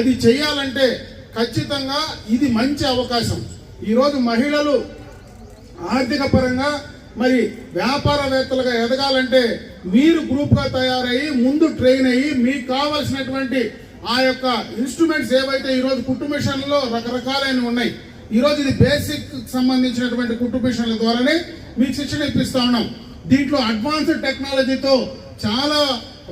అది చేయాలంటే ఖచ్చితంగా ఇది మంచి అవకాశం. ఈరోజు మహిళలు ఆర్థిక పరంగా మరి వ్యాపారవేత్తలుగా ఎదగాలంటే మీరు గ్రూప్గా తయారయ్యి ముందు ట్రైన్ అయ్యి మీకు కావాల్సినటువంటి ఆ యొక్క ఇన్స్ట్రుమెంట్స్ ఏవైతే ఈరోజు కుట్టు మిషన్లో రకరకాలైనవి ఉన్నాయి ఈరోజు ఇది బేసిక్ సంబంధించినటువంటి కుట్టు మిషన్ల ద్వారానే మీకు శిక్షణ ఇప్పిస్తా ఉన్నాం. దీంట్లో అడ్వాన్స్డ్ టెక్నాలజీతో చాలా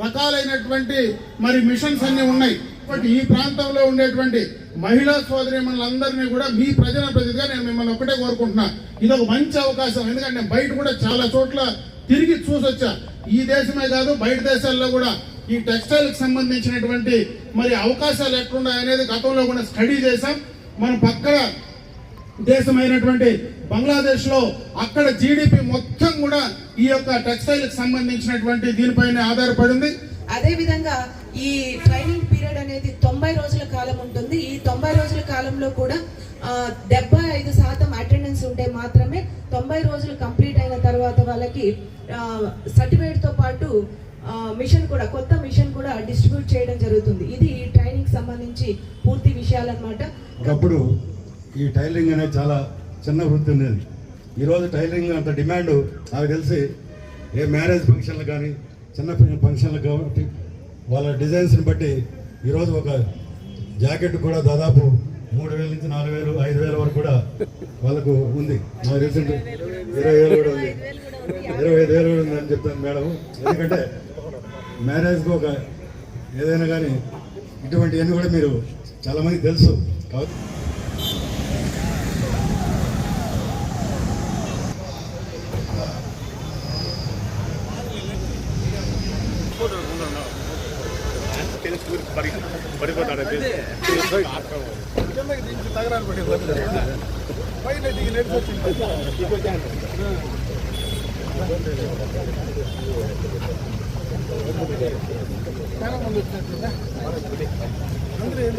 రకాలైనటువంటి మరి మిషన్స్ అన్ని ఉన్నాయి. కాబట్టి ఈ ప్రాంతంలో ఉండేటువంటి మహిళా సోదరిమణులందరినీ కూడా మీ ప్రజల ప్రతిగా నేను మిమ్మల్ని ఒకటే కోరుకుంటున్నా. ఇది ఒక మంచి అవకాశం. ఎందుకంటే నేను బయట కూడా చాలా చోట్ల తిరిగి చూసొచ్చా. ఈ దేశమే కాదు బయట దేశాల్లో కూడా ఈ టెక్స్టైల్కి సంబంధించినటువంటి మరి అవకాశాలు ఎట్లున్నాయి అనేది గతంలో కూడా స్టడీ చేశాం. మన పక్కన దేశమైనటువంటి బంగ్లాదేశ్లో అక్కడ జీడిపి మొత్తం కూడా ఈ యొక్క టెక్స్టైల్కి సంబంధించినటువంటి దీనిపైన ఆధారపడింది. అదేవిధంగా ఈ ట్రైనింగ్ పీరియడ్ అనేది తొంభై రోజుల కాలం ఉంటుంది. ఈ తొంభై రోజుల కాలంలో కూడా డెబ్బై ఐదు శాతం అటెండెన్స్ ఉంటే మాత్రమే తొంభై రోజులు కంప్లీట్ అయిన తర్వాత వాళ్ళకి సర్టిఫికేట్తో పాటు మిషన్ కూడా కొత్త మిషన్ కూడా డిస్ట్రిబ్యూట్ చేయడం జరుగుతుంది. ఇది ఈ ట్రైనింగ్ సంబంధించి పూర్తి విషయాలన్నమాట. ఒకప్పుడు ఈ టైలరింగ్ అనేది చాలా చిన్న వృత్తి ఉండేది. ఈరోజు టైలరింగ్ అంత డిమాండ్ నాకు తెలిసి ఏ మ్యారేజ్ ఫంక్షన్లు కానీ చిన్న ఫంక్షన్లు కాబట్టి వాళ్ళ డిజైన్స్ని బట్టి ఈరోజు ఒక జాకెట్ కూడా దాదాపు మూడు వేల నుంచి నాలుగు వేలు ఐదు వేల వరకు కూడా వాళ్ళకు ఉంది. నాకు తెలిసి ఇరవై వేలు కూడా ఉంది. ఇరవై ఐదు వేలు కూడా ఉందని చెప్తాను మేడం. ఎందుకంటే మ్యారేజ్కి ఒక ఏదైనా కానీ ఇటువంటివన్నీ కూడా మీరు చాలామంది తెలుసు. కాబట్టి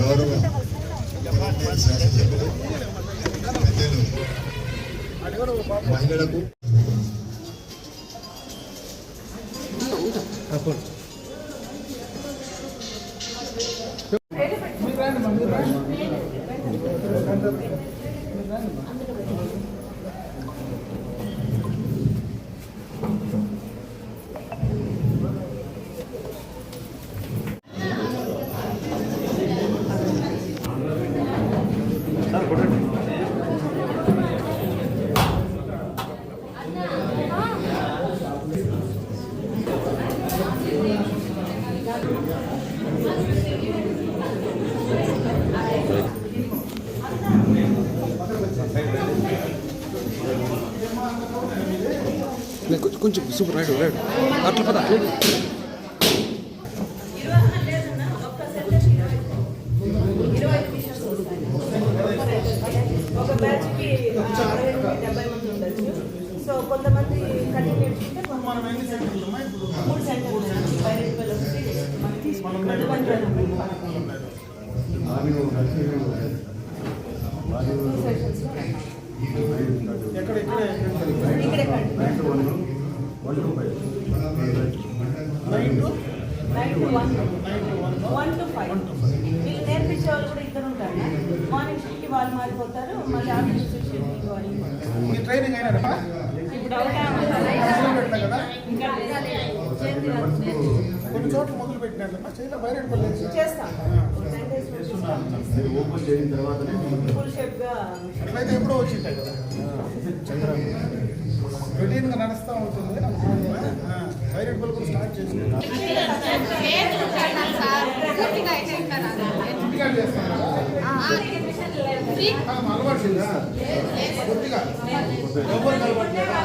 గౌరవ. శాసనసభ్యులు పెద్దలు. మహిళలకు సూపర్ రైట్ రైట్ అట్లా పద. సో కొంతమంది కొంతమంది మూడు సెంటర్లు పైరెంట్ ఒకటి మనకి ఇక్కడే continue nine two one one two five వీళ్ళు నేర్పించే వాళ్ళు కూడా ఇద్దరు ఉంటారు మార్నింగ్ షిఫ్ట్కి వాళ్ళు మారిపోతారు మళ్ళీ షిఫ్ట్కి వాళ్ళు ట్రైనింగ్ అయినా ఇప్పుడు కొన్ని చోట్ల మొదలు పెట్టినట్లమ్మా చైనా బయట చేస్తాం టెన్ డేస్ మీరు ఓపెన్ చేసిన అట్లయితే ఎప్పుడో వచ్చింటాయి కదా. రొటీన్గా నడుస్తూ ఉంటుంది బయట కూడా స్టార్ట్ చేసి ఇంటికాడ చేస్తారా ఆ, అలవాటు చేయాలా? కొద్దిగా ఎవరు కలవట్లేదా?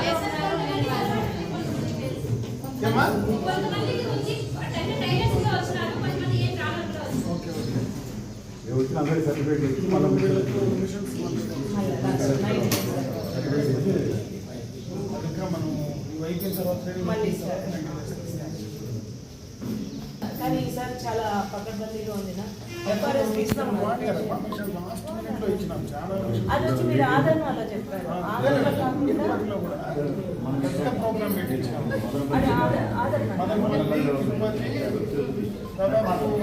ఓకే. ఇచ్చిన అందరికీ సర్టిఫికేట్ ఇచ్చి మళ్ళీ మిషన్స్ ఇంకా మనం అయిపోయిన తర్వాత training మళ్ళీ సార్. కానీ ఈసారి చాలా పకడ్బందీగా ఉంది అది వచ్చి మీరు ఆదరణ అలా చెప్పారు. ఆదరణ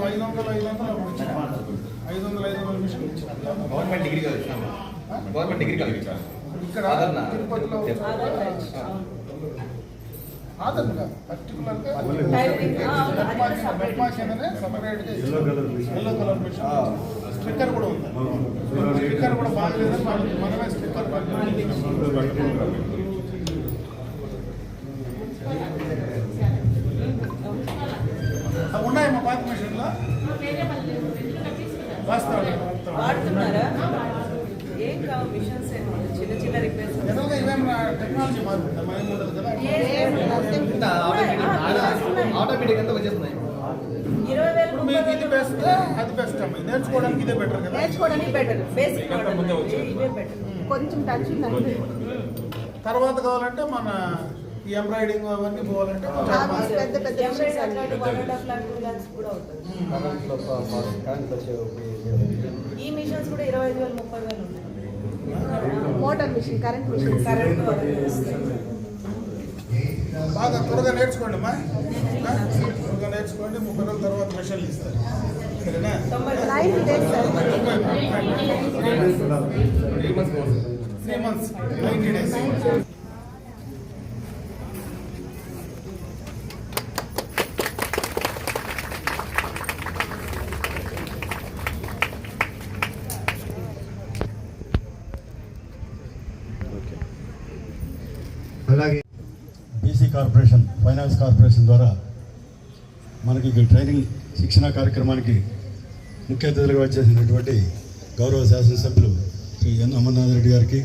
ఐదు వందల ఐదు వందలు అప్పుడు ఇచ్చినాం ఐదు వందల ఐదు వందల మిషన్ ఇచ్చినాం. Government degree college government degree college ఇక్కడ. తిరుపతిలో ఆదరణ అవును. ఆదరణ పర్టికులర్గా టైలరింగ్, ఆ, అవును, అది కూడా separate. మెట్మాకిందనే సెపరేట్గా ఎల్లో కలర్ మిషన్ స్టిక్కర్ కూడా ఉంది. స్టిక్కర్ కూడా బాగలేదని మనం- మనమే స్టిక్కర్ ఉన్నాయమ్మా పాత మిషన్లో వాడుతున్నారా? ఏం కావు మిషన్స్ ఏమో చిన్న చిన్న రిపేర్స్ టెక్నాలజీ మారుతుంది. కదా ఆటోమేటిక్ అంతా వచ్చేస్తున్నాయి ఇరవై ఇప్పుడు మీకు ఇది బెస్ట్ అది బెస్ట్ నేర్చుకోవడానికి ఇదే బెటర్ కదా నేర్చుకోవడానికి బెటర్ బేసిక్ కొంచెం టచ్ తర్వాత కావాలంటే మన ఈ ఎంబ్రాయిడింగ్ అవన్నీ పోవాలంటే పెద్ద పెద్ద ఈ మిషన్స్ కూడా ఇరవై ఐదు వేలు ముప్పై వేలు motor machine current machine. Current బాగా త్వరగా నేర్చుకోండి అమ్మా? త్వరగా నేర్చుకోండి ముప్పై రోజుల తర్వాత మిషన్లు ఇస్తారు. సరేనా? త్రీ మంత్స్ నైంటీ డేస్ అలాగే బీసీ కార్పొరేషన్ కార్పొరేషన్ ద్వారా మనకి ట్రైనింగ్ శిక్షణ కార్యక్రమానికి ముఖ్య అతిథులుగా వచ్చేసినటువంటి గౌరవ శాసనసభ్యులు శ్రీ ఎన్ అమర్నాథ్ రెడ్డి గారికి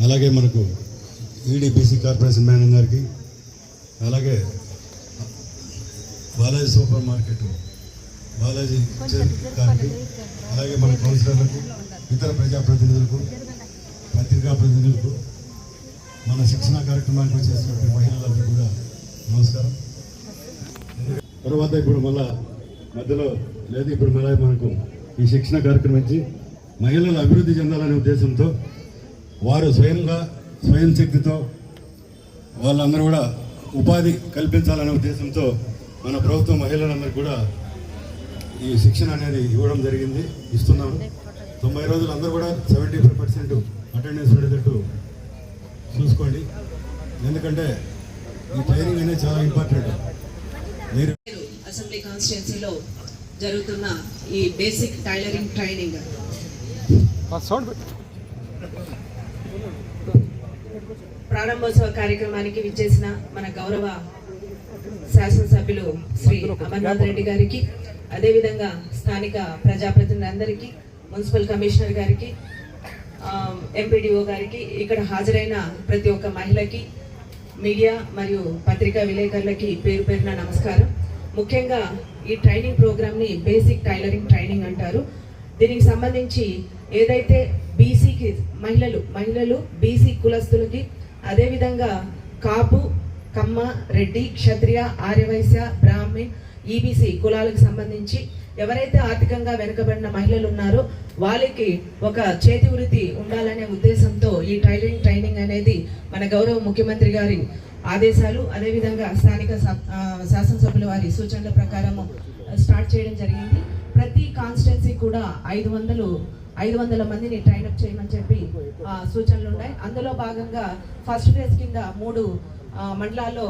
అలాగే మనకు ఈడీ బీసీ కార్పొరేషన్ మేనేజర్ గారికి అలాగే బాలాజీ సూపర్ మార్కెట్ బాలాజీ గారికి అలాగే మన కౌన్సిలర్లకు ఇతర ప్రజాప్రతినిధులకు పత్రికా ప్రతినిధులకు మన శిక్షణ కార్యక్రమానికి వచ్చేసినటువంటి మహిళలందరూ కూడా నమస్కారం. తర్వాత ఇప్పుడు మళ్ళా మధ్యలో లేదు ఇప్పుడు మళ్ళీ మనకు ఈ శిక్షణ కార్యక్రమం ఇచ్చి మహిళలు అభివృద్ధి చెందాలనే ఉద్దేశంతో వారు స్వయంగా స్వయం శక్తితో వాళ్ళందరూ కూడా ఉపాధి కల్పించాలనే ఉద్దేశంతో మన ప్రభుత్వం మహిళలందరూ కూడా ఈ శిక్షణ అనేది ఇవ్వడం జరిగింది. ఇస్తున్నాము తొంభై రోజులు అందరూ కూడా సెవెంటీ ఫైవ్ పర్సెంట్ అటెండెన్స్ ఉండేటట్టు చూసుకోండి. ఎందుకంటే ఈ ట్రైనింగ్ అనేది చాలా ఇంపార్టెంట్ మీరు అసెంబ్లీ కాన్స్టిట్యున్సీలో జరుగుతున్న ఈ బేసిక్ టైలరింగ్ ట్రైనింగ్ ప్రారంభోత్సవ కార్యక్రమానికి విచ్చేసిన మన గౌరవ శాసనసభ్యులు శ్రీ అమర్నాథ్ రెడ్డి గారికి అదేవిధంగా స్థానిక ప్రజాప్రతినిధులందరికీ మున్సిపల్ కమిషనర్ గారికి ఎంపీడీఓ గారికి ఇక్కడ హాజరైన ప్రతి ఒక్క మహిళకి మీడియా మరియు పత్రికా విలేకరులకి పేరు పేరున నమస్కారం. ముఖ్యంగా ఈ ట్రైనింగ్ ప్రోగ్రామ్ని బేసిక్ టైలరింగ్ ట్రైనింగ్ అంటారు. దీనికి సంబంధించి ఏదైతే బీసీకి మహిళలు మహిళలు బీసీ కులస్తులకి అదేవిధంగా కాపు కమ్మ రెడ్డి క్షత్రియ ఆర్యవైశ్య బ్రాహ్మణ్ ఈబీసీ కులాలకు సంబంధించి ఎవరైతే ఆర్థికంగా వెనుకబడిన మహిళలు ఉన్నారో వాళ్ళకి ఒక చేతి వృత్తి ఉండాలనే ఉద్దేశంతో ఈ టైలరింగ్ ట్రైనింగ్ అనేది మన గౌరవ ముఖ్యమంత్రి గారి ఆదేశాలు అదేవిధంగా స్థానిక సబ్- శాసనసభ్యుల వారి సూచనల ప్రకారము స్టార్ట్ చేయడం జరిగింది. ప్రతి కాన్స్టిట్యున్సీ కూడా ఐదు వందలు ఐదు వందల మందిని ట్రైనప్ చేయమని చెప్పి సూచనలు ఉన్నాయి అందులో భాగంగా ఫస్ట్ ఫేజ్ కింద మూడు మండలాల్లో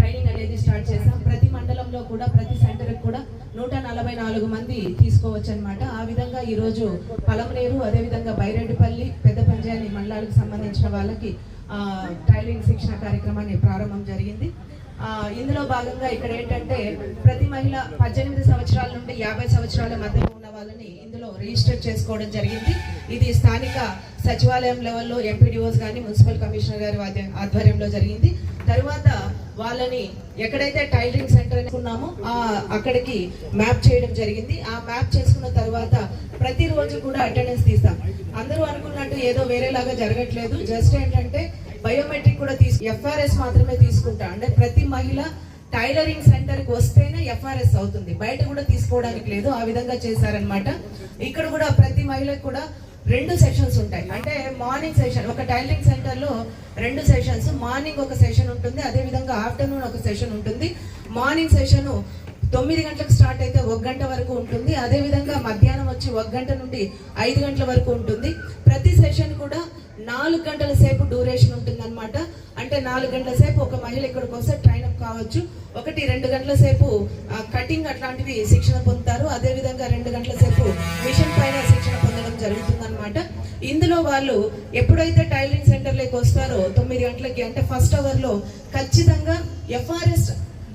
ట్రైనింగ్ అనేది స్టార్ట్ చేసాం ప్రతి మండలంలో కూడా ప్రతి సెంటర్కి కూడా నూట నలభై నాలుగు మంది తీసుకోవచ్చు అనమాట ఆ విధంగా ఈరోజు పలమనేరు అదేవిధంగా బైరెడ్డిపల్లి పెద్ద పంచాయతీ మండలాలకు సంబంధించిన వాళ్ళకి ట్రైనింగ్ శిక్షణ కార్యక్రమాన్ని ప్రారంభం జరిగింది. ఇందులో భాగంగా ఇక్కడ ఏంటంటే ప్రతి మహిళ పద్దెనిమిది సంవత్సరాల నుండి యాభై సంవత్సరాల మధ్యలో ఉన్న వాళ్ళని ఇందులో రిజిస్టర్ చేసుకోవడం జరిగింది. ఇది స్థానిక సచివాలయం లెవెల్లో ఎంపీడీఓస్ కానీ మున్సిపల్ కమిషనర్ గారి ఆధ్వర్యంలో జరిగింది. తరువాత వాళ్ళని ఎక్కడైతే టైలరింగ్ సెంటర్ అనుకున్నామో ఆ అక్కడికి మ్యాప్ చేయడం జరిగింది. ఆ మ్యాప్ చేసుకున్న తర్వాత ప్రతిరోజు కూడా అటెండెన్స్ తీస్తాం. అందరూ అనుకున్నట్టు ఏదో వేరేలాగా జరగట్లేదు. జస్ట్ ఏంటంటే బయోమెట్రిక్ కూడా తీసు ఎఫ్ఆర్ఎస్ మాత్రమే తీసుకుంటా. అంటే ప్రతి మహిళ టైలరింగ్ సెంటర్కి వస్తేనే ఎఫ్ఆర్ఎస్ అవుతుంది. బయట కూడా తీసుకోవడానికి లేదు. ఆ విధంగా చేశారనమాట ఇక్కడ కూడా ప్రతి మహిళకు కూడా రెండు సెషన్స్ ఉంటాయి. అంటే మార్నింగ్ సెషన్ ఒక టైలరింగ్ సెంటర్లో రెండు సెషన్స్ మార్నింగ్ ఒక సెషన్ ఉంటుంది అదే విధంగా ఆఫ్టర్నూన్ ఒక సెషన్ ఉంటుంది. మార్నింగ్ సెషను తొమ్మిది గంటలకు స్టార్ట్ అయితే ఒక గంట వరకు ఉంటుంది. అదే విధంగా మధ్యాహ్నం వచ్చి ఒక గంట నుండి ఐదు గంటల వరకు ఉంటుంది. ప్రతి సెషన్ కూడా నాలుగు గంటల సేపు డ్యూరేషన్ ఉంటుంది అనమాట అంటే నాలుగు గంటల సేపు ఒక మహిళ ఇక్కడికి వస్తే ట్రైన్ అప్ కావచ్చు. ఒకటి రెండు గంటల సేపు కటింగ్ అట్లాంటివి శిక్షణ పొందుతారు. అదే విధంగా రెండు గంటల సేపు మిషన్ పైన జరుగుతుందనమాట ఇందులో వాళ్ళు ఎప్పుడైతే టైలింగ్ సెంటర్లోకి వస్తారో తొమ్మిది గంటలకి అంటే ఫస్ట్ అవర్లో ఖచ్చితంగా ఎఫ్ఆర్ఎస్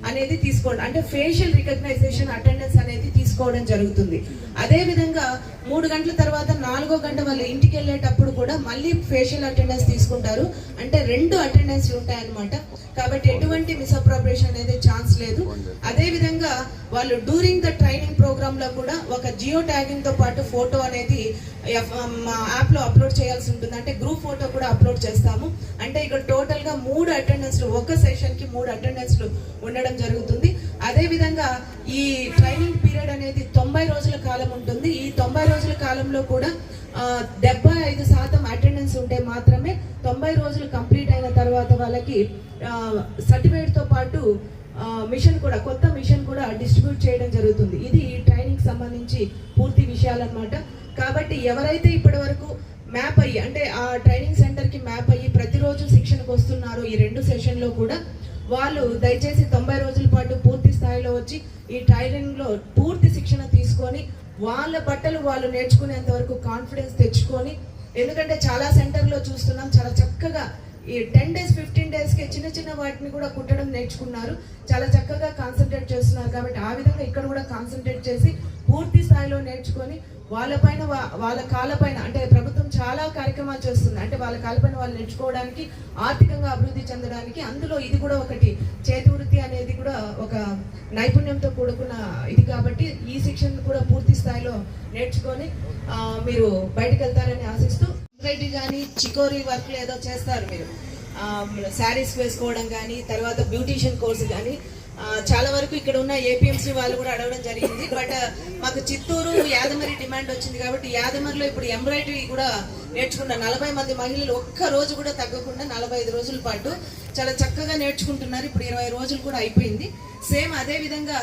అనేది తీసుకోవడం అంటే ఫేషియల్ రికగ్నైజేషన్ అటెండెన్స్ అనేది తీసుకోవడం జరుగుతుంది. అదేవిధంగా మూడు గంటల తర్వాత నాలుగో గంట వాళ్ళు ఇంటికి వెళ్ళేటప్పుడు కూడా మళ్ళీ ఫేషియల్ అటెండెన్స్ తీసుకుంటారు. అంటే రెండు అటెండెన్స్ ఉంటాయన్నమాట. కాబట్టి ఎటువంటి మిస్అప్రాపరేషన్ అనేది ఛాన్స్ లేదు. అదే విధంగా వాళ్ళు డ్యూరింగ్ ద ట్రైనింగ్ ప్రోగ్రామ్లో కూడా ఒక జియో ట్యాగింగ్తో పాటు ఫోటో అనేది ఎఫ్- మా యాప్లో అప్లోడ్ చేయాల్సి ఉంటుంది. అంటే గ్రూప్ ఫోటో కూడా అప్లోడ్ చేస్తాము. అంటే ఇక్కడ టోటల్గా మూడు అటెండెన్స్ ఒక సెషన్కి మూడు అటెండెన్స్ ఉండడం జరుగుతుంది. అదే విధంగా ఈ ట్రైనింగ్ పీరియడ్ అనేది తొంభై రోజుల కాలం ఉంటుంది. ఈ తొంభై రోజుల కాలంలో కూడా డెబ్బై ఐదు శాతం అటెండెన్స్ ఉంటే మాత్రమే తొంభై రోజులు కంప్లీట్ అయిన తర్వాత వాళ్ళకి సర్టిఫికేట్తో పాటు మిషన్ కూడా కొత్త మిషన్ కూడా డిస్ట్రిబ్యూట్ చేయడం జరుగుతుంది. ఇది ఈ ట్రైనింగ్ సంబంధించి పూర్తి విషయాలన్నమాట. కాబట్టి ఎవరైతే ఇప్పటి వరకు మ్యాప్ అయ్యి అంటే ఆ ట్రైనింగ్ సెంటర్కి మ్యాప్ అయ్యి ప్రతిరోజు శిక్షణకు వస్తున్నారో ఈ రెండు సెషన్లో కూడా వాళ్ళు దయచేసి తొంభై రోజుల పాటు పూర్తి స్థాయిలో వచ్చి ఈ ట్రైనింగ్లో పూర్తి శిక్షణ తీసుకొని వాళ్ళ బట్టలు వాళ్ళు నేర్చుకునేంత వరకు కాన్ఫిడెన్స్ తెచ్చుకొని ఎందుకంటే చాలా సెంటర్లో చూస్తున్నాం చాలా చక్కగా ఈ టెన్ డేస్ ఫిఫ్టీన్ డేస్కి చిన్న చిన్న వాటిని కూడా కుట్టడం నేర్చుకున్నారు. చాలా చక్కగా కాన్సన్ట్రేట్ చేస్తున్నారు కాబట్టి ఆ విధంగా ఇక్కడ కూడా కాన్సన్ట్రేట్ చేసి పూర్తి స్థాయిలో నేర్చుకొని వాళ్ళపైన వా- వాళ్ళ కాళ్ళపైన అంటే ప్రభుత్వం చాలా కార్యక్రమాలు చేస్తుంది. అంటే వాళ్ళ కాళ్ళపైన వాళ్ళు నేర్చుకోవడానికి ఆర్థికంగా అభివృద్ధి చెందడానికి అందులో ఇది కూడా ఒకటి. చేతి వృత్తి అనేది కూడా ఒక నైపుణ్యంతో కూడుకున్న ఇది కాబట్టి ఈ శిక్షణ కూడా పూర్తి స్థాయిలో నేర్చుకొని మీరు బయటకు వెళ్తారని ఆశిస్తూ ఎంబ్రాయిడరీ కానీ చికోరీ వర్క్లు ఏదో చేస్తారు మీరు. శారీస్ వేసుకోవడం కానీ తర్వాత బ్యూటీషియన్ కోర్స్ కానీ చాలా వరకు ఇక్కడ ఉన్న ఏపీఎంసీ వాళ్ళు కూడా అడగడం జరిగింది. బట్ మాకు చిత్తూరు యాదమరి డిమాండ్ వచ్చింది కాబట్టి యాదమరిలో ఇప్పుడు ఎంబ్రాయిడరీ కూడా నేర్చుకున్న నలభై మంది మహిళలు ఒక్క రోజు కూడా తగ్గకుండా నలభై ఐదు రోజుల పాటు చాలా చక్కగా నేర్చుకుంటున్నారు. ఇప్పుడు ఇరవై రోజులు కూడా అయిపోయింది. సేమ్ అదే విధంగా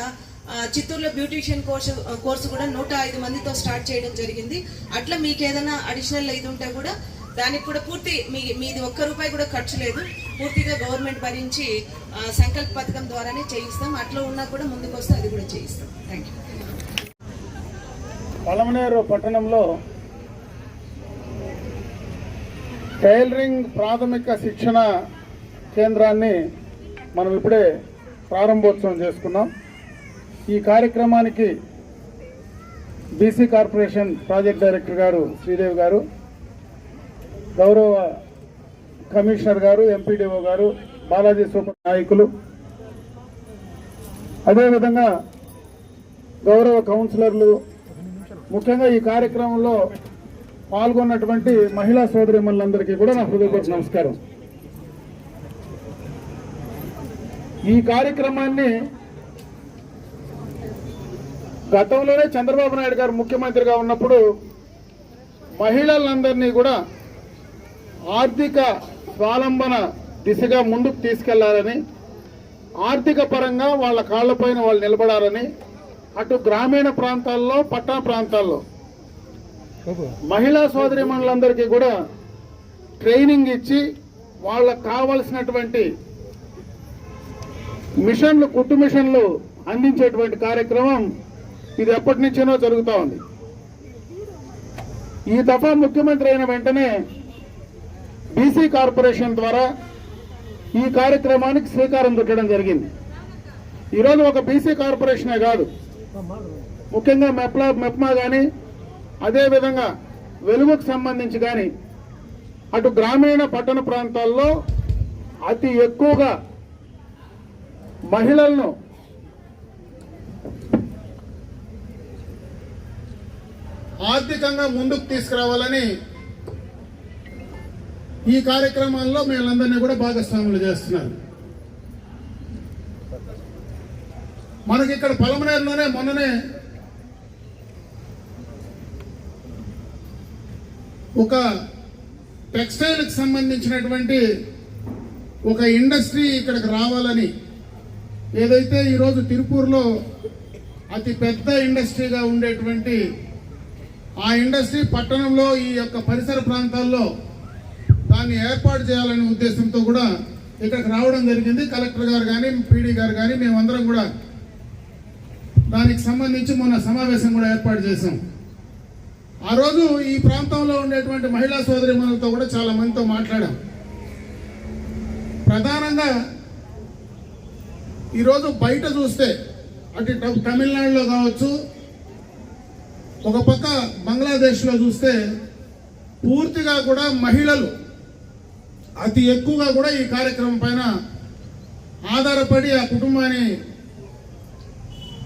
చిత్తూరులో బ్యూటీషియన్ కోర్సు కోర్సు కూడా నూట ఐదు మందితో స్టార్ట్ చేయడం జరిగింది. అట్లా మీకు ఏదైనా అడిషనల్ ఇది ఉంటే కూడా దానికి కూడా పూర్తి మీ మీది ఒక్క రూపాయి కూడా ఖర్చు లేదు. పూర్తిగా గవర్నమెంట్ భరించి సంకల్ప పథకం ద్వారానే చేయిస్తాం. అట్లా ఉన్నా కూడా ముందుకు వస్తే అది కూడా చేయిస్తాం. థ్యాంక్ యూ పలమనేరు పట్టణంలో టైలరింగ్ ప్రాథమిక శిక్షణ కేంద్రాన్ని మనం ఇప్పుడే ప్రారంభోత్సవం చేసుకున్నాం. ఈ కార్యక్రమానికి బీసీ కార్పొరేషన్ ప్రాజెక్ట్ డైరెక్టర్ గారు శ్రీదేవి గారు గౌరవ కమిషనర్ గారు ఎంపీడీఓ గారు బాలాజీ సూపర్ నాయకులు. అదేవిధంగా గౌరవ కౌన్సిలర్లు ముఖ్యంగా ఈ కార్యక్రమంలో పాల్గొన్నటువంటి మహిళా సోదరిమణులందరికీ కూడా నా హృదయపూర్వక నమస్కారం. ఈ కార్యక్రమాన్ని గతంలోనే చంద్రబాబు నాయుడు గారు ముఖ్యమంత్రిగా ఉన్నప్పుడు మహిళలందరినీ కూడా ఆర్థిక స్వాలంబన దిశగా ముందుకు తీసుకెళ్ళాలని ఆర్థిక పరంగా వాళ్ళ కాళ్ళపైన వాళ్ళు నిలబడాలని అటు గ్రామీణ ప్రాంతాల్లో పట్టణ ప్రాంతాల్లో మహిళా సోదరిమణులందరికీ కూడా ట్రైనింగ్ ఇచ్చి వాళ్ళకు కావలసినటువంటి మిషన్లు కుట్టు మిషన్లు అందించేటువంటి కార్యక్రమం ఇది ఎప్పటి నుంచేనో జరుగుతూ ఉంది. ఈ దఫా ముఖ్యమంత్రి అయిన వెంటనే బీసీ కార్పొరేషన్ ద్వారా ఈ కార్యక్రమానికి శ్రీకారం చుట్టడం జరిగింది. ఈరోజు ఒక బీసీ కార్పొరేషనే కాదు. ముఖ్యంగా మెప్లా మెప్మా కానీ అదేవిధంగా వెలుగుకు సంబంధించి కానీ అటు గ్రామీణ పట్టణ ప్రాంతాల్లో అతి ఎక్కువగా మహిళలను ఆర్థికంగా ముందుకు తీసుకురావాలని ఈ కార్యక్రమాల్లో మేమందరినీ కూడా భాగస్వాములు చేస్తున్నారు. మనకి ఇక్కడ పొలమనేరులోనే మొన్ననే ఒక టెక్స్టైల్కి సంబంధించినటువంటి ఒక ఇండస్ట్రీ ఇక్కడికి రావాలని ఏదైతే ఈరోజు తిరుపూర్లో అతి పెద్ద ఇండస్ట్రీగా ఉండేటువంటి ఆ ఇండస్ట్రీ పట్టణంలో ఈ యొక్క పరిసర ప్రాంతాల్లో దాన్ని ఏర్పాటు చేయాలనే ఉద్దేశంతో కూడా ఇక్కడికి రావడం జరిగింది. కలెక్టర్ గారు కానీ పీడీ గారు కానీ మేమందరం కూడా దానికి సంబంధించి మొన్న సమావేశం కూడా ఏర్పాటు చేశాం. ఆ రోజు ఈ ప్రాంతంలో ఉండేటువంటి మహిళా సోదరి మనులతో కూడా చాలా మందితో మాట్లాడాం. ప్రధానంగా ఈరోజు బయట చూస్తే అటు తమిళనాడులో కావచ్చు ఒక పక్క బంగ్లాదేశ్లో చూస్తే పూర్తిగా కూడా మహిళలు అతి ఎక్కువగా కూడా ఈ కార్యక్రమం పైన ఆధారపడి ఆ కుటుంబాన్ని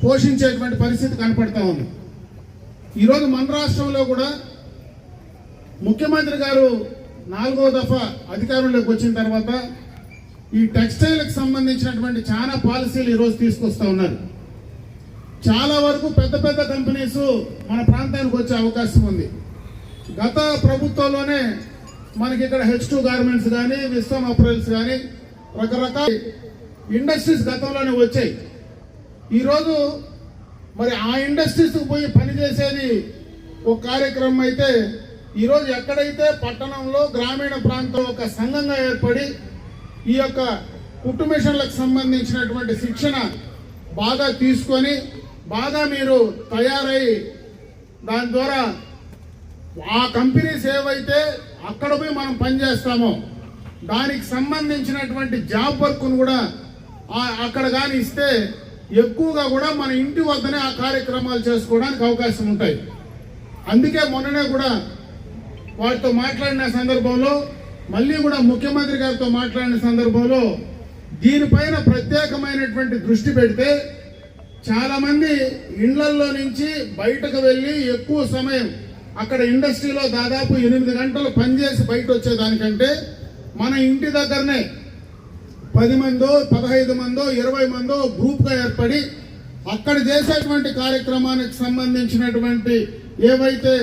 పోషించేటువంటి పరిస్థితి కనపడతా ఉంది. ఈరోజు మన రాష్ట్రంలో కూడా ముఖ్యమంత్రి గారు నాలుగో దఫా అధికారంలోకి వచ్చిన తర్వాత ఈ టెక్స్టైల్కి సంబంధించినటువంటి చాలా పాలసీలు ఈరోజు తీసుకొస్తా ఉన్నారు. చాలా వరకు పెద్ద పెద్ద కంపెనీస్ మన ప్రాంతానికి వచ్చే అవకాశం ఉంది. గత ప్రభుత్వంలోనే మనకి ఇక్కడ హెచ్ టూ గార్మెంట్స్ కానీ విశ్వం అప్రైల్స్ కానీ రకరకాల ఇండస్ట్రీస్ గతంలోనే వచ్చాయి. ఈరోజు మరి ఆ ఇండస్ట్రీస్కి పోయి పనిచేసేది ఒక కార్యక్రమం అయితే ఈరోజు ఎక్కడైతే పట్టణంలో గ్రామీణ ప్రాంతం ఒక సంఘంగా ఏర్పడి ఈ యొక్క కుట్టు సంబంధించినటువంటి శిక్షణ బాగా తీసుకొని బాగా మీరు తయారై దాని ద్వారా ఆ కంపెనీస్ ఏవైతే అక్కడ పోయి మనం పనిచేస్తామో దానికి సంబంధించినటువంటి జాబ్ వర్క్ను కూడా అక్కడ కానీ ఇస్తే ఎక్కువగా కూడా మన ఇంటి వద్దనే ఆ కార్యక్రమాలు చేసుకోవడానికి అవకాశం ఉంటాయి. అందుకే మొన్ననే కూడా వారితో మాట్లాడిన సందర్భంలో మళ్ళీ కూడా ముఖ్యమంత్రి గారితో మాట్లాడిన సందర్భంలో దీనిపైన ప్రత్యేకమైనటువంటి దృష్టి పెడితే చాలా మంది ఇండ్లల్లో నుంచి బయటకు వెళ్ళి ఎక్కువ సమయం అక్కడ ఇండస్ట్రీలో దాదాపు ఎనిమిది గంటలు పనిచేసి బయట వచ్చేదానికంటే మన ఇంటి దగ్గరనే పది మందో పదహైదు మందో ఇరవై మందో గ్రూప్గా ఏర్పడి అక్కడ చేసేటువంటి కార్యక్రమానికి సంబంధించినటువంటి ఏవైతే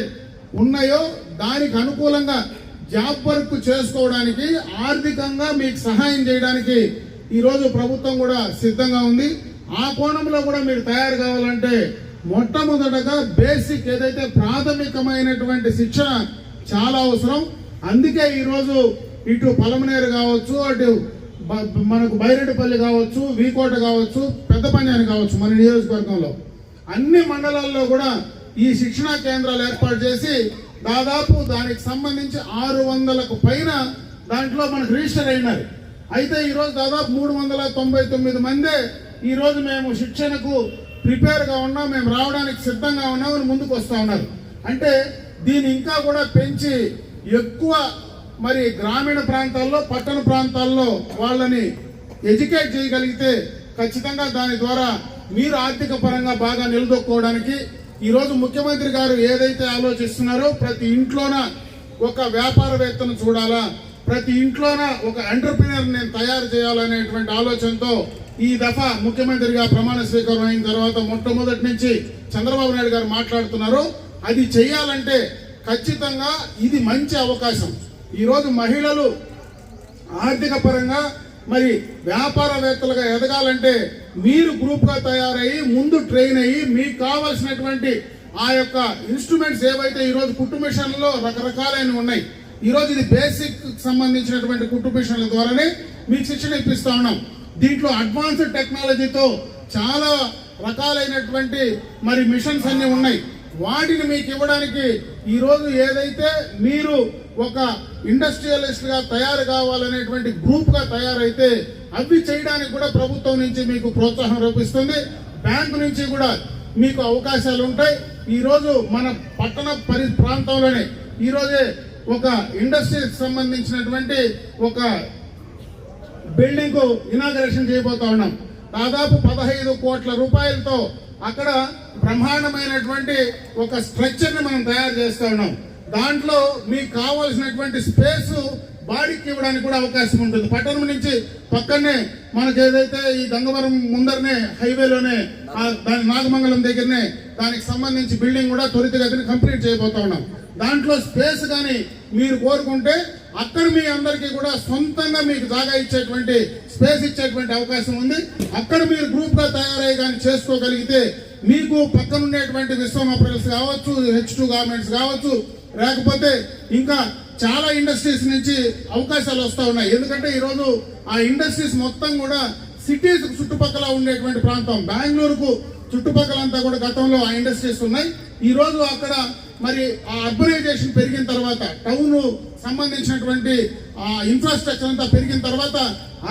ఉన్నాయో దానికి అనుకూలంగా జాబ్ వర్క్ చేసుకోవడానికి ఆర్థికంగా మీకు సహాయం చేయడానికి ఈరోజు ప్రభుత్వం కూడా సిద్ధంగా ఉంది. ఆ కోణంలో కూడా మీరు తయారు కావాలంటే మొట్టమొదటగా బేసిక్ ఏదైతే ప్రాథమికమైనటువంటి శిక్షణ చాలా అవసరం. అందుకే ఈరోజు ఇటు పలమనేరు కావచ్చు అటు మనకు బైరెడ్డిపల్లి కావచ్చు వీకోట కావచ్చు పెద్ద పంజాని కావచ్చు మన నియోజకవర్గంలో. అన్ని మండలాల్లో కూడా ఈ శిక్షణా కేంద్రాలు ఏర్పాటు చేసి దాదాపు దానికి సంబంధించి ఆరు వందలకు పైన దాంట్లో మనకు రిజిస్టర్ అయినారు. అయితే ఈరోజు దాదాపు మూడు వందల తొంభై తొమ్మిది మందే ఈరోజు మేము శిక్షణకు ప్రిపేర్గా ఉన్నాం మేము రావడానికి సిద్ధంగా ఉన్నామని ముందుకు వస్తూ ఉన్నారు. అంటే దీన్ని ఇంకా కూడా పెంచి ఎక్కువ మరి గ్రామీణ ప్రాంతాల్లో పట్టణ ప్రాంతాల్లో వాళ్ళని ఎడ్యుకేట్ చేయగలిగితే ఖచ్చితంగా దాని ద్వారా మీరు ఆర్థిక పరంగా బాగా నిలదొక్కోవడానికి ఈరోజు ముఖ్యమంత్రి గారు ఏదైతే ఆలోచిస్తున్నారో ప్రతి ఇంట్లోన ఒక వ్యాపారవేత్తను చూడాలా ప్రతి ఇంట్లోన ఒక ఎంటర్ప్రినర్ నేను తయారు చేయాలనేటువంటి ఆలోచనతో ఈ దఫా ముఖ్యమంత్రిగా ప్రమాణ స్వీకారం అయిన తర్వాత మొట్టమొదటి నుంచి చంద్రబాబు నాయుడు గారు మాట్లాడుతున్నారు. అది చేయాలంటే ఖచ్చితంగా ఇది మంచి అవకాశం. ఈరోజు మహిళలు ఆర్థిక పరంగా మరి వ్యాపారవేత్తలుగా ఎదగాలంటే మీరు గ్రూప్గా తయారయ్యి ముందు ట్రైన్ అయ్యి మీకు కావలసినటువంటి ఆ యొక్క ఇన్స్ట్రుమెంట్స్ ఏవైతే ఈరోజు కుట్టు మిషన్లో రకరకాలైన ఉన్నాయి ఈరోజు ఇది బేసిక్ సంబంధించినటువంటి కుట్టు మిషన్ల ద్వారానే మీకు శిక్షణ ఇప్పిస్తా ఉన్నాం. దీంట్లో అడ్వాన్స్డ్ టెక్నాలజీతో చాలా రకాలైనటువంటి మరి మిషన్స్ అన్నీ ఉన్నాయి. వాటిని మీకు ఇవ్వడానికి ఈరోజు ఏదైతే మీరు ఒక ఇండస్ట్రియలిస్ట్గా తయారు కావాలనేటువంటి గ్రూప్గా తయారైతే అవి చేయడానికి కూడా ప్రభుత్వం నుంచి మీకు ప్రోత్సాహం రూపిస్తుంది. బ్యాంకు నుంచి కూడా మీకు అవకాశాలు ఉంటాయి. ఈరోజు మన పట్టణ పరి ప్రాంతంలోనే ఈరోజే ఒక ఇండస్ట్రీకి సంబంధించినటువంటి ఒక బిల్డింగ్కు ఇనాగరేషన్ చేయబోతా ఉన్నాం. దాదాపు పదహైదు కోట్ల రూపాయలతో అక్కడ బ్రహ్మాండమైనటువంటి ఒక స్ట్రక్చర్ని మనం తయారు చేస్తా ఉన్నాం. దాంట్లో మీకు కావాల్సినటువంటి స్పేస్ బాడీకి ఇవ్వడానికి కూడా అవకాశం ఉంటుంది. పట్టణం నుంచి పక్కనే మనకి ఏదైతే ఈ గంగవరం ముందరనే హైవేలోనే దాని నాగమంగళం దగ్గరనే దానికి సంబంధించి బిల్డింగ్ కూడా త్వరితగతిని కంప్లీట్ చేయబోతా ఉన్నాం. దాంట్లో స్పేస్ కానీ మీరు కోరుకుంటే అక్కడ మీ అందరికీ కూడా సొంతంగా మీకు జాగా ఇచ్చేటువంటి స్పేస్ ఇచ్చేటువంటి అవకాశం ఉంది. అక్కడ మీరు గ్రూప్గా కానీ చేసుకోగలిగితే మీకు పక్కన ఉండేటువంటి విశ్వం అప్రైల్స్ కావచ్చు హెచ్ టూ గార్మెంట్స్ కావచ్చు లేకపోతే ఇంకా చాలా ఇండస్ట్రీస్ నుంచి అవకాశాలు వస్తూ ఉన్నాయి. ఎందుకంటే ఈరోజు ఆ ఇండస్ట్రీస్ మొత్తం కూడా సిటీస్ చుట్టుపక్కల ఉండేటువంటి ప్రాంతం. బెంగళూరుకు చుట్టుపక్కల అంతా కూడా గతంలో ఆ ఇండస్ట్రీస్ ఉన్నాయి. ఈ రోజు అక్కడ మరి ఆ అర్బనైజేషన్ పెరిగిన తర్వాత టౌన్ సంబంధించినటువంటి ఆ ఇన్ఫ్రాస్ట్రక్చర్ అంతా పెరిగిన తర్వాత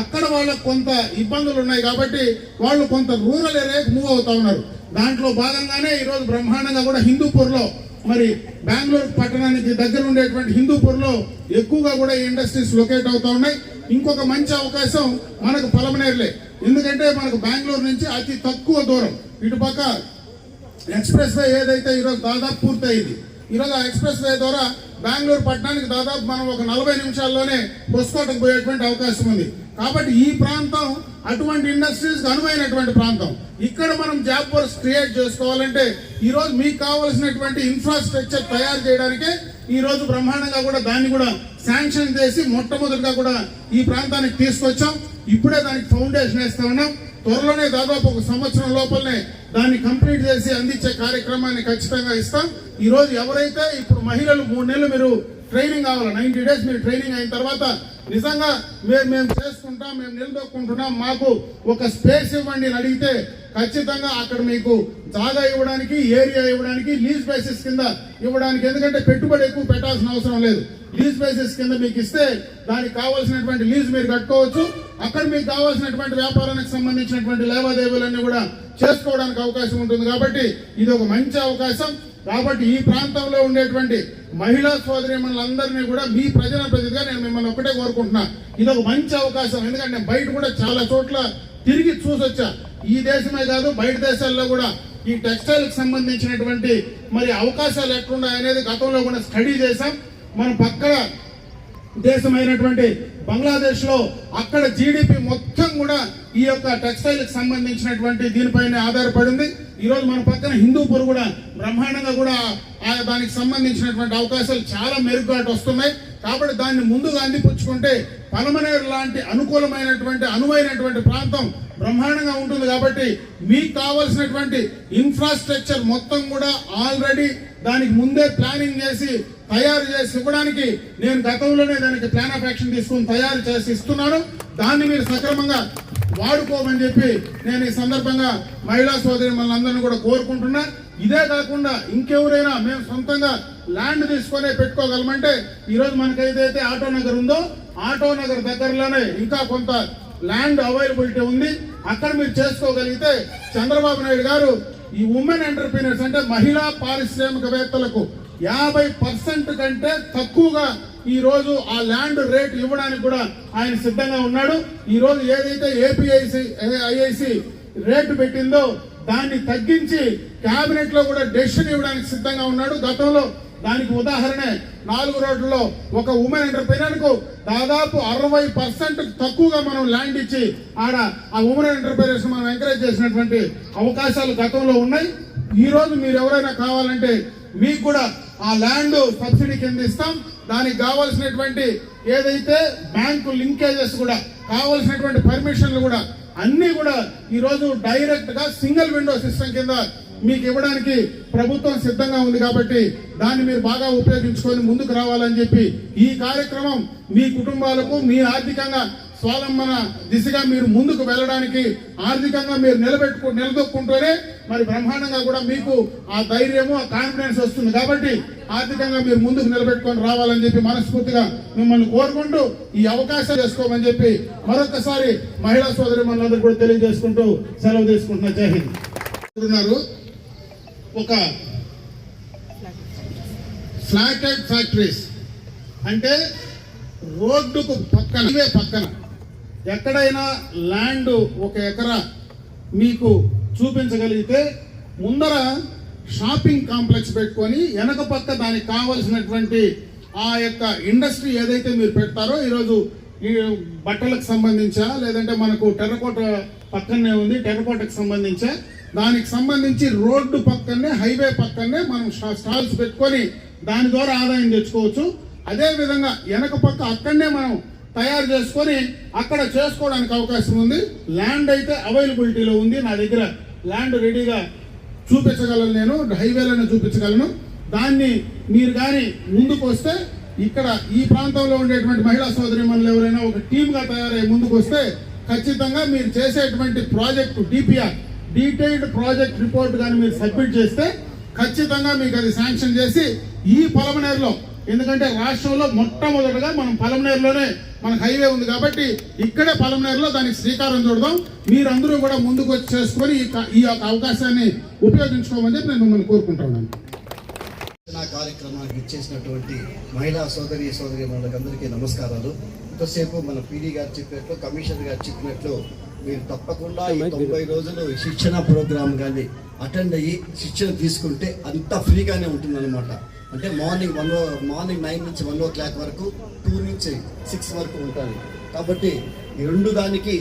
అక్కడ వాళ్ళకు కొంత ఇబ్బందులు ఉన్నాయి కాబట్టి వాళ్ళు కొంత రూరల్ ఏరియాకి మూవ్ అవుతా ఉన్నారు. దాంట్లో భాగంగానే ఈరోజు బ్రహ్మాండంగా కూడా హిందూపూర్లో మరి బెంగళూరు పట్టణానికి దగ్గర ఉండేటువంటి హిందూపూర్లో ఎక్కువగా కూడా ఇండస్ట్రీస్ లొకేట్ అవుతూ ఉన్నాయి. ఇంకొక మంచి అవకాశం మనకు పలమనేరులే. ఎందుకంటే మనకు బెంగళూరు నుంచి అతి తక్కువ దూరం. ఇటుపక్క ఎక్స్ప్రెస్ వే ఏదైతే ఈరోజు దాదాపు పూర్తయింది. ఈరోజు ఆ ఎక్స్ప్రెస్ వే ద్వారా బెంగళూరు పట్టణానికి దాదాపు మనం ఒక నలభై నిమిషాల్లోనే బొసుకోటకు పోయేటువంటి అవకాశం ఉంది. కాబట్టి ఈ ప్రాంతం అటువంటి ఇండస్ట్రీస్ అనువైనటువంటి ప్రాంతం. ఇక్కడ మనం జాబ్ వర్క్స్ క్రియేట్ చేసుకోవాలంటే ఈరోజు మీకు కావాల్సినటువంటి ఇన్ఫ్రాస్ట్రక్చర్ తయారు చేయడానికే ఈ రోజు బ్రహ్మాండంగా కూడా దాన్ని కూడా శాంక్షన్ చేసి మొట్టమొదటిగా కూడా ఈ ప్రాంతానికి తీసుకొచ్చాం. ఇప్పుడే దానికి ఫౌండేషన్ వేస్తా ఉన్నాం. త్వరలోనే దాదాపు ఒక సంవత్సరం లోపలనే దాన్ని కంప్లీట్ చేసి అందించే కార్యక్రమాన్ని ఖచ్చితంగా ఇస్తాం. ఈరోజు ఎవరైతే ఇప్పుడు మహిళలు మూడు నెలలు మీరు ట్రైనింగ్ కావాలి? నైన్టీ డేస్ మీరు ట్రైనింగ్ అయిన తర్వాత నిజంగా మేము మేము చేసుకుంటాం మేము నిలదొక్కుంటున్నాం. మాకు ఒక స్పేస్ ఇవ్వండి అని అడిగితే ఖచ్చితంగా అక్కడ మీకు జాగా ఇవ్వడానికి ఏరియా ఇవ్వడానికి లీజ్ బేసిస్ కింద ఇవ్వడానికి ఎందుకంటే పెట్టుబడి ఎక్కువ పెట్టాల్సిన అవసరం లేదు. లీజ్ బేసిస్ కింద మీకు ఇస్తే దానికి కావాల్సినటువంటి లీజ్ మీరు కట్టుకోవచ్చు. అక్కడ మీకు కావాల్సినటువంటి వ్యాపారానికి సంబంధించినటువంటి లావాదేవీలన్నీ కూడా చేసుకోవడానికి అవకాశం ఉంటుంది కాబట్టి ఇది ఒక మంచి అవకాశం. కాబట్టి ఈ ప్రాంతంలో ఉండేటువంటి మహిళా సోదరిమణులందరినీ కూడా మీ ప్రజల ప్రతిగా నేను మిమ్మల్ని ఒకటే కోరుకుంటున్నా. ఇది ఒక మంచి అవకాశం. ఎందుకంటే నేను బయట కూడా చాలా చోట్ల తిరిగి చూసొచ్చా. ఈ దేశమే కాదు బయట దేశాల్లో కూడా ఈ టెక్స్టైల్కి సంబంధించినటువంటి మరి అవకాశాలు ఎట్లున్నాయి అనేది గతంలో కూడా స్టడీ చేశాం. మన పక్కన దేశమైనటువంటి బంగ్లాదేశ్లో అక్కడ జీడిపి మొత్తం కూడా ఈ యొక్క టెక్స్టైల్కి సంబంధించినటువంటి దీనిపైన ఆధారపడింది. ఈ రోజు మన పక్కన హిందూపూర్ కూడా బ్రహ్మాండంగా కూడా ఆ దానికి సంబంధించినటువంటి అవకాశాలు చాలా మెరుగ్గా వస్తున్నాయి. కాబట్టి దాన్ని ముందుగా అందిపుచ్చుకుంటే పలమనేరు లాంటి అనుకూలమైనటువంటి అనువైనటువంటి ప్రాంతం బ్రహ్మాండంగా ఉంటుంది కాబట్టి మీకు కావలసినటువంటి ఇన్ఫ్రాస్ట్రక్చర్ మొత్తం కూడా ఆల్రెడీ దానికి ముందే ప్లానింగ్ చేసి తయారు చేసి ఇవ్వడానికి నేను గతంలోనే దానికి ప్లాన్ ఆఫ్ యాక్షన్ తీసుకుని తయారు చేసి ఇస్తున్నాను. దాన్ని మీరు సక్రమంగా వాడుకోమని చెప్పి నేను ఈ సందర్భంగా మహిళా సోదరి మనందరినీ కూడా కోరుకుంటున్నా. ఇదే కాకుండా ఇంకెవరైనా మేము సొంతంగా ల్యాండ్ తీసుకొని పెట్టుకోగలమంటే ఈరోజు మనకైతే మనకి ఏదైతే ఆటో నగర్ ఉందో ఆటో నగర్ దగ్గరలోనే ఇంకా కొంత ల్యాండ్ అవైలబిలిటీ ఉంది. అక్కడ మీరు చేసుకోగలిగితే చంద్రబాబు నాయుడు గారు ఈ ఉమెన్ ఎంటర్ప్రీనర్స్ అంటే మహిళా పారిశ్రామికవేత్తలకు యాభై పర్సెంట్ కంటే తక్కువగా ఈ రోజు ఆ ల్యాండ్ రేట్ ఇవ్వడానికి కూడా ఆయన సిద్ధంగా ఉన్నాడు. ఈ రోజు ఏదైతే ఏపీఐసి ఐఐసి రేటు పెట్టిందో దాన్ని తగ్గించి కేబినెట్లో కూడా డెసిషన్ ఇవ్వడానికి సిద్ధంగా ఉన్నాడు. గతంలో దానికి ఉదాహరణ నాలుగు రోడ్లలో ఒక ఉమెన్ ఎంటర్ప్రీనర్కు దాదాపు అరవై పర్సెంట్ తక్కువగా మనం ల్యాండ్ ఇచ్చి ఆడ ఆ ఉమెన్ ఎంటర్ప్రీనర్స్ మనం ఎంకరేజ్ చేసినటువంటి అవకాశాలు గతంలో ఉన్నాయి. ఈ రోజు మీరు ఎవరైనా కావాలంటే మీకు కూడా ఆ ల్యాండ్ సబ్సిడీ కింద ఇస్తాం. దానికి కావాల్సినటువంటి ఏదైతే బ్యాంకు లింకేజెస్ కూడా కావాల్సినటువంటి పర్మిషన్లు కూడా అన్ని కూడా ఈరోజు డైరెక్ట్గా డైరెక్ట్గా సింగిల్ విండో సిస్టమ్ కింద మీకు ఇవ్వడానికి ప్రభుత్వం సిద్ధంగా ఉంది కాబట్టి దాన్ని మీరు బాగా ఉపయోగించుకొని ముందుకు రావాలని చెప్పి ఈ కార్యక్రమం మీ కుటుంబాలకు మీ ఆర్థికంగా స్వావలంబన దిశగా మీరు ముందుకు వెళ్ళడానికి ఆర్థికంగా మీరు నిలబెట్టుకు నిలదొక్కుంటూనే మరి బ్రహ్మాండంగా కూడా మీకు ఆ ధైర్యము ఆ కాన్ఫిడెన్స్ వస్తుంది. కాబట్టి ఆర్థికంగా మీరు ముందుకు నిలబెట్టుకొని రావాలని చెప్పి మనస్ఫూర్తిగా మిమ్మల్ని కోరుకుంటూ ఈ అవకాశం చేసుకోమని చెప్పి మరొకసారి మహిళా సోదరి మనందరూ కూడా తెలియజేసుకుంటూ సెలవు తీసుకుంటున్నా. జై హింద్. ఒక ఫ్లాటెడ్ ఫ్యాక్టరీస్ అంటే రోడ్డుకు పక్కన ఇవే పక్కన ఎక్కడైనా ల్యాండ్ ఒక ఎకరా మీకు చూపించగలిగితే ముందర షాపింగ్ కాంప్లెక్స్ పెట్టుకొని వెనక పక్క దానికి కావలసినటువంటి ఆ యొక్క ఇండస్ట్రీ ఏదైతే మీరు పెడతారో ఈరోజు ఈ బట్టలకు సంబంధించా లేదంటే మనకు టెర్రకోట పక్కనే ఉంది టెర్రకోటకు సంబంధించా. దానికి సంబంధించి రోడ్డు పక్కనే హైవే పక్కనే మనం స్టాల్స్ పెట్టుకొని దాని ద్వారా ఆదాయం తెచ్చుకోవచ్చు. అదేవిధంగా వెనక పక్క అక్కడనే మనం తయారు చేసుకొని అక్కడ చేసుకోవడానికి అవకాశం ఉంది. ల్యాండ్ అయితే అవైలబిలిటీలో ఉంది నా దగ్గర. ల్యాండ్ రెడీగా చూపించగలను నేను హైవేలోనే చూపించగలను. దాన్ని మీరు కానీ ముందుకు వస్తే ఇక్కడ ఈ ప్రాంతంలో ఉండేటువంటి మహిళా సోదరి ఎవరైనా ఒక టీమ్గా తయారై ముందుకు వస్తే ఖచ్చితంగా మీరు చేసేటువంటి project DPR detailed project report కానీ మీరు సబ్మిట్ చేస్తే ఖచ్చితంగా మీకు అది శాంక్షన్ చేసి ఈ పొలమనేరులో ఎందుకంటే రాష్ట్రంలో మొట్టమొదటగా మనం పలమనేరులోనే మనకు హైవే ఉంది కాబట్టి ఇక్కడే పలమనేరులో దానికి శ్రీకారం చూడదాం. మీరందరూ కూడా ముందుకు వచ్చి చేసుకొని ఈ యొక్క అవకాశాన్ని ఉపయోగించుకోమని చెప్పి నేను మిమ్మల్ని కోరుకుంటున్నాను. నా కార్యక్రమానికి ఇచ్చేసినటువంటి మహిళా సోదరి సోదరి అందరికీ నమస్కారాలు. ఇంతసేపు మన పీడీ గారు చెప్పినట్లు కమిషనర్ గారు చెప్పినట్లు మీరు తప్పకుండా ఈ తొంభై రోజులు శిక్షణ ప్రోగ్రామ్ కానీ అటెండ్ అయ్యి శిక్షణ తీసుకుంటే అంతా ఫ్రీగానే ఉంటుందన్నమాట. అంటే మార్నింగ్ వన్ మార్నింగ్ నైన్ నుంచి వన్ ఓ క్లాక్ వరకు టూ నుంచి సిక్స్ వరకు ఉంటుంది. కాబట్టి ఈ రెండు దానికి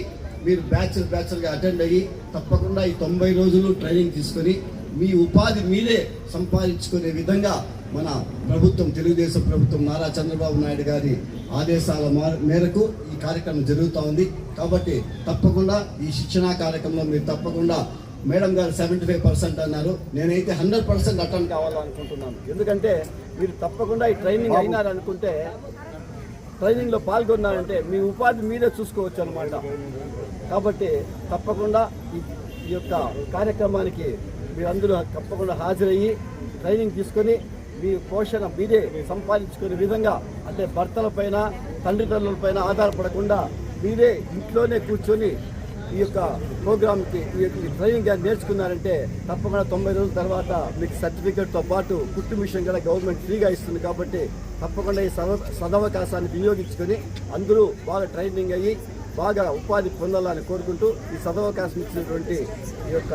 మీరు బ్యాచులర్ బ్యాచులర్గా అటెండ్ అయ్యి తప్పకుండా ఈ తొంభై రోజులు ట్రైనింగ్ తీసుకొని మీ ఉపాధి మీరే సంపాదించుకునే విధంగా మన ప్రభుత్వం తెలుగుదేశం ప్రభుత్వం నారా చంద్రబాబు నాయుడు గారి ఆదేశాల మా- మేరకు ఈ కార్యక్రమం జరుగుతూ ఉంది. కాబట్టి తప్పకుండా ఈ శిక్షణా కార్యక్రమంలో మీరు తప్పకుండా మేడం గారు సెవెంటీ ఫైవ్ పర్సెంట్ అన్నారు. నేనైతే హండ్రెడ్ పర్సెంట్ అటెండ్ కావాలనుకుంటున్నాను. ఎందుకంటే మీరు తప్పకుండా ఈ ట్రైనింగ్ అయినారనుకుంటే ట్రైనింగ్లో పాల్గొన్నారంటే మీ ఉపాధి మీరే చూసుకోవచ్చు అనమాట కాబట్టి తప్పకుండా ఈ- యొక్క కార్యక్రమానికి మీరందరూ తప్పకుండా హాజరయ్యి ట్రైనింగ్ తీసుకొని మీ పోషణ మీరే సంపాదించుకునే విధంగా అంటే భర్తల పైన తండ్రిదండ్రుల పైన ఆధారపడకుండా మీరే ఇంట్లోనే కూర్చొని ఈ యొక్క ప్రోగ్రామ్కి ఈ యొక్క ఈ ట్రైనింగ్ కానీ నేర్చుకున్నారంటే తప్పకుండా తొంభై రోజుల తర్వాత మీకు సర్టిఫికేట్తో పాటు కుట్టు మిషన్ కూడా గవర్నమెంట్ ఫ్రీగా ఇస్తుంది కాబట్టి తప్పకుండా ఈ సద సదవకాశాన్ని వినియోగించుకొని అందరూ బాగా ట్రైనింగ్ అయ్యి బాగా ఉపాధి పొందాలని కోరుకుంటూ ఈ సదవకాశం ఇచ్చినటువంటి ఈ యొక్క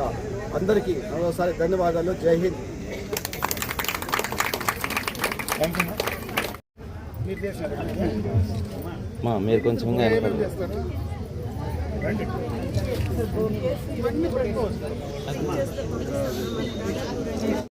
అందరికీ మరోసారి ధన్యవాదాలు. జై హింద్. మా మీరు కొంచెం ఇంకా వెనకాల. రండి. ఇవన్నీ పెట్టుకోవచ్చు